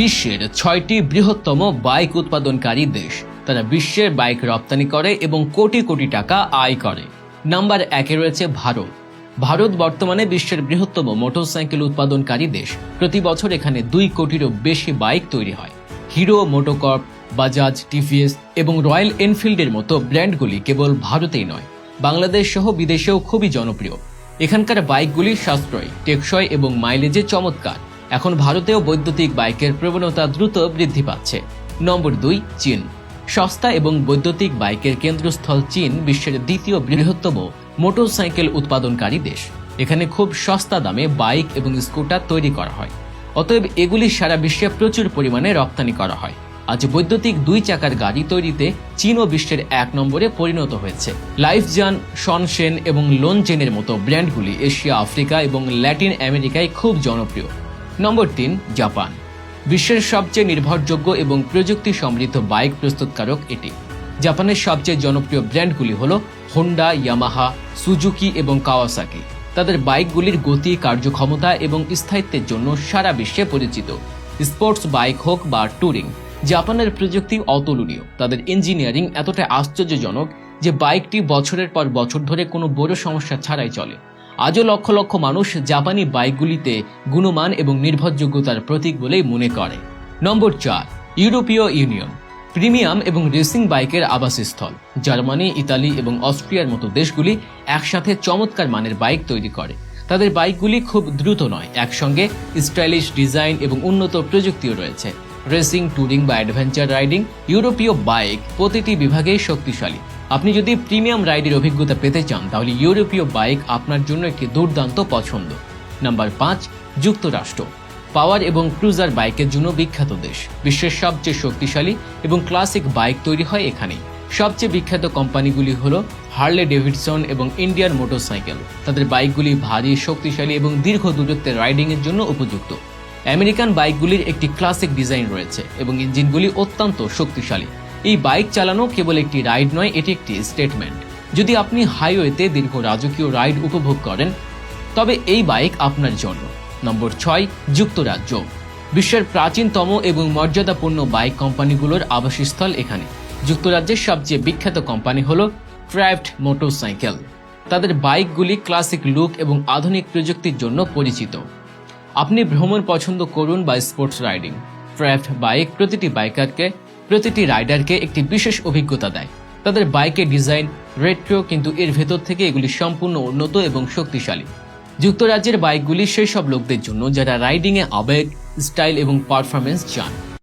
বিশ্বের ছয়টি বৃহত্তম বাইক উৎপাদনকারী দেশ। তারা বিশ্বের বাইক রপ্তানি করে এবং কোটি কোটি টাকা আয় করে। নাম্বার একে রয়েছে ভারত। ভারত বর্তমানে বিশ্বের বৃহত্তম মোটরসাইকেল উৎপাদনকারী দেশ। প্রতি বছর এখানে দুই কোটিরও বেশি বাইক তৈরি হয়। হিরো মোটোকর্প, বাজাজ, টিভিএস এবং রয়্যাল এনফিল্ডের মতো ব্র্যান্ডগুলি কেবল ভারতেই নয়, বাংলাদেশ সহ বিদেশেও খুবই জনপ্রিয়। এখানকার বাইকগুলি সাশ্রয়, টেকসই এবং মাইলেজে চমৎকার। এখন ভারতেও বৈদ্যুতিক বাইকের প্রবণতা দ্রুত বৃদ্ধি পাচ্ছে। নম্বর দুই, চীন। সস্তা এবং বৈদ্যুতিক বাইকের কেন্দ্রস্থল চীন বিশ্বের দ্বিতীয় বৃহত্তম মোটরসাইকেল উৎপাদনকারী দেশ। এখানে খুব সস্তা দামে বাইক এবং স্কুটার তৈরি করা হয়। অতএব এগুলি সারা বিশ্বে প্রচুর পরিমাণে রপ্তানি করা হয়। আজ বৈদ্যুতিক দুই চাকার গাড়ি তৈরিতে চীন ও বিশ্বের এক নম্বরে পরিণত হয়েছে। লাইফজান সনসেন এবং লোনচেনের মতো ব্র্যান্ডগুলি এশিয়া, আফ্রিকা এবং ল্যাটিন আমেরিকায় খুব জনপ্রিয়। নম্বর তিন, জাপান। বিশ্বের সবচেয়ে নির্ভরযোগ্য এবং প্রযুক্তি সমৃদ্ধ বাইক প্রস্তুতকারক এটি। জাপানের সবচেয়ে জনপ্রিয় ব্র্যান্ডগুলি হল হোন্ডা, ইয়ামাহা, সুজুকি এবং কাওয়াসাকি। তাদের বাইকগুলির গতি, কার্যক্ষমতা এবং স্থায়িত্বের জন্য সারা বিশ্বে পরিচিত। স্পোর্টস বাইক হোক বা ট্যুরিং, জাপানের প্রযুক্তি অতুলনীয়। তাদের ইঞ্জিনিয়ারিং এতটা আশ্চর্যজনক যে বাইকটি বছরের পর বছর ধরে কোনো বড় সমস্যা ছাড়াই চলে। আজও লক্ষ লক্ষ মানুষ জাপানি বাইকগুলিতে গুণমান এবং নির্ভরযোগ্যতার প্রতীক বলেই মনে করে। নম্বর চার, ইউরোপীয় ইউনিয়ন। প্রিমিয়াম এবং রেসিং বাইকের আবাসস্থল। জার্মানি, ইতালি এবং অস্ট্রিয়ার মতো দেশগুলি একসাথে চমৎকার মানের বাইক তৈরি করে। তাদের বাইকগুলি খুব দ্রুত নয়, একসঙ্গে স্টাইলিশ ডিজাইন এবং উন্নত প্রযুক্তিও রয়েছে। রেসিং ট্যুরিং বা অ্যাডভেঞ্চার রাইডিং, ইউরোপীয় বাইক প্রতিটি বিভাগেই শক্তিশালী। আপনি যদি প্রিমিয়াম রাইডের অভিজ্ঞতা পেতে চান, তাহলে ইউরোপীয় বাইক আপনার জন্য একটি দুর্দান্ত পছন্দ। নাম্বার পাঁচ, যুক্তরাষ্ট্র। পাওয়ার এবং ক্রুজার বাইকের জন্য বিখ্যাত দেশ। বিশ্বের সবচেয়ে শক্তিশালী এবং ক্লাসিক বাইক তৈরি হয় এখানেই। সবচেয়ে বিখ্যাত কোম্পানিগুলি হল হার্লে ডেভিডসন এবং ইন্ডিয়ান মোটরসাইকেল। তাদের বাইকগুলি ভারী, শক্তিশালী এবং দীর্ঘ দূরত্বের রাইডিংয়ের জন্য উপযুক্ত। আমেরিকান বাইকগুলির একটি ক্লাসিক ডিজাইন রয়েছে এবং ইঞ্জিনগুলি অত্যন্ত শক্তিশালী। এই বাইক চালানো কেবল একটি রাইড নয়, এটি একটি স্টেটমেন্ট যদি আপনি হাইওয়েতে দীর্ঘ রাজকীয় রাইড উপভোগ করেন, তবে এই বাইক আপনার জন্য। নম্বর ছয়, যুক্তরাজ্য। বিশ্বের প্রাচীনতম এবং মর্যাদাপূর্ণ বাইক কোম্পানিগুলোর আবাসস্থল এখানে। যুক্তরাজ্যের সবচেয়ে বিখ্যাত কোম্পানি হল ক্রাফট মোটরসাইকেল তাদের বাইকগুলি ক্লাসিক লুক এবং আধুনিক প্রযুক্তির জন্য পরিচিত। আপনি ভ্রমণ পছন্দ করুন বা স্পোর্টস রাইডিং ট্র্যাফ বাইক প্রতিটি বাইকারকে প্রতিটি রাইডারকে একটি বিশেষ অভিজ্ঞতা দেয়। তাদের বাইকের ডিজাইন রেট্রো কিন্তু এর ভেতর থেকে এগুলি সম্পূর্ণ উন্নত এবং শক্তিশালী। যুক্তরাজ্যের বাইকগুলি সেই সব লোকদের জন্য যারা রাইডিংয়ে আবেগ স্টাইল এবং পারফরমেন্স চান।